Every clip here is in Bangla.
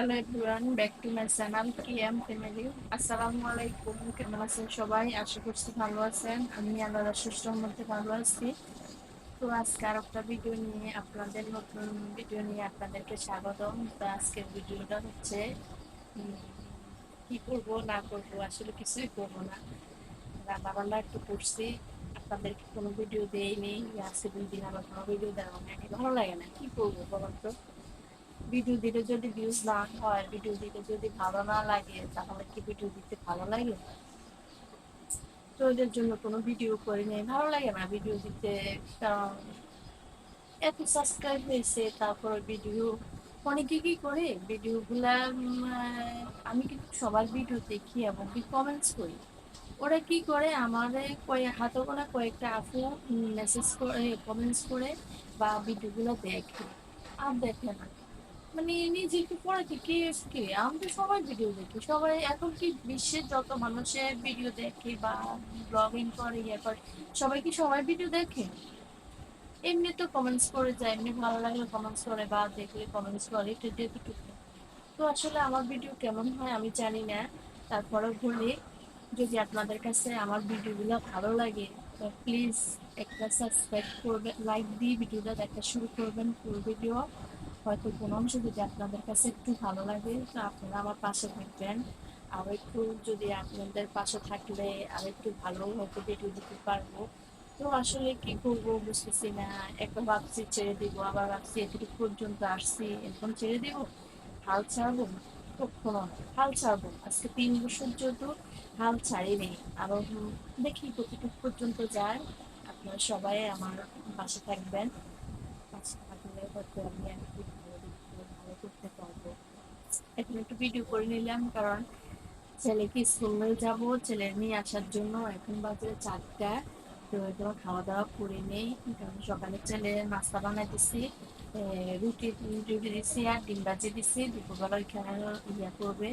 Hello everyone, back to my channel কিএম family. আসসালামু আলাইকুম, কেমন আছেন সবাই? আশা করছি ভালো আছেন। আমি আল্লাহর সুস্থর মধ্যে ভালো আছি। তো আজকে আর একটা ভিডিও নিয়ে আপনাদের নতুন ভিডিও নিয়ে আপনাদেরকে স্বাগতম। তো আজকের ভিডিওটা হচ্ছে কি করব, না করব, আসলে কিছুই করব না। রান্না বান্না একটু করছি। আপনাদেরকে কোনো ভিডিও দেয়নি আজকে দুই দিন আবার কোনো ভিডিও দেওয়া হয়নি। ভালো লাগে না। কি করব বলুন তো? ভিডিও দিলে যদি ভিউজ না হয় ভিডিও দিলে যদি ভালো না লাগে, তাহলে কি ভিডিও দিতে ভালো লাগে? তো ওদের জন্য কোনো ভিডিও করে নেই। ভালো লাগে না ভিডিও দিতে। এত সাবস্ক্রাইব হয়েছে, তারপর ভিডিও অনেকে কি করে? ভিডিওগুলা আমি কিন্তু সবার ভিডিও দেখি এবং কি কমেন্টস করি। ওরা কি করে? আমার কয়েক হাতে গোনা কয়েকটা আপু মেসেজ করে কমেন্টস করে বা ভিডিওগুলো দেখে। আর দেখে না। মানে নিজেকে পড়াতে কে কে আমি তো সবাই ভিডিও দেখি। সবাই এখন কি বিশ্বের যত মানুষের ভিডিও দেখে বা ব্লগিং করে ইয়ে করে, সবাই কি সবাই ভিডিও দেখে? এমনি তো কমেন্টস করে যায়, এমনি ভালো লাগলে কমেন্টস করে বা দেখলে কমেন্টস করে এটা দেখে তো আসলে আমার ভিডিও কেমন হয় আমি জানি না। তারপরে বলি, যদি আপনাদের কাছে আমার ভিডিওগুলো ভালো লাগে, তো প্লিজ একটা সাবস্ক্রাইব করবেন লাইক দিয়ে ভিডিওটা দেখা শুরু করবেন ফুল ভিডিও হয়তো কোনো অংশ যদি আপনাদের কাছে একটু ভালো লাগে, তো আপনারা আমার পাশে থাকবেন। আর একটু যদি আপনাদের পাশে থাকলে আর একটু ভালো হয়তো ভিডিও দিতে পারব। তো আসলে কি করব বুঝতেছি না। একটা ভাবছি ছেড়ে দিব, আবার ভাবছি এতটুকু পর্যন্ত আসছি এখন ছেড়ে দিব, হাল ছাড়বো কখনো হাল ছাড়বো আজকে তিন বছর যত হাল ছাড়িনি আরও দেখি কতটুকু পর্যন্ত যায়। আপনারা সবাই আমার পাশে থাকবেন। হয়তো আমি একটু ভালো করতে পারব এখন একটু ভিডিও করে নিলাম কারণ ছেলেকে স্কুলে যাব ছেলে নিয়ে আসার জন্য এখন বাজে চারটা তো এখন খাওয়া দাওয়া করে নেই কারণ সকালে ছেলে নাস্তা বানাই দিছি রুটি রুটি দিছি আর ডিম বাজি দিছি, দুপুরবেলা ওইখানে ইয়া করবে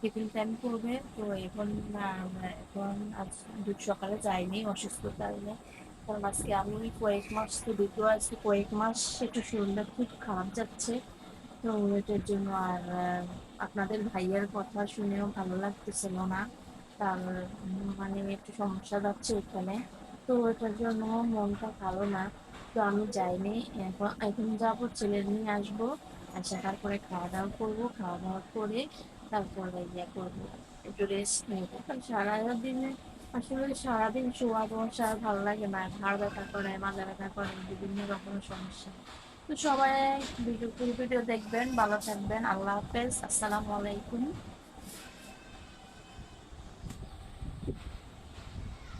টিফিন টাইম করবে তো এখন এখন আজ দুধ সকালে যাইনি অসুস্থতার কারণে আজকে আমি কয়েক মাস তো দুটো আজকে কয়েক মাস একটু শরীরটা খুব খারাপ যাচ্ছে। তো এটার জন্য আর আপনাদের ভাইয়ের কথা শুনেও ভালো লাগতেছিল না। তার মানে একটু সমস্যা যাচ্ছে ওখানে তো এটার জন্য মনটা ভালো না। তো আমি যাইনি, এখন এখন যাব, ছেলে নিয়ে আসব। আসা তারপরে খাওয়া দাওয়া করব খাওয়া দাওয়া করে তারপরে ইয়ে করব, একটু রেস্ট নেব। সারা দিনে আসলে সারাদিন শোয়া বসা ভালো লাগে না। ঘাড় ব্যথা করে মাজা ব্যথা করে, বিভিন্ন রকমের সমস্যা। তো সবাই ভিডিও ভিডিও দেখবেন, ভালো থাকবেন। আল্লাহ হাফেজ। আসসালামু আলাইকুম।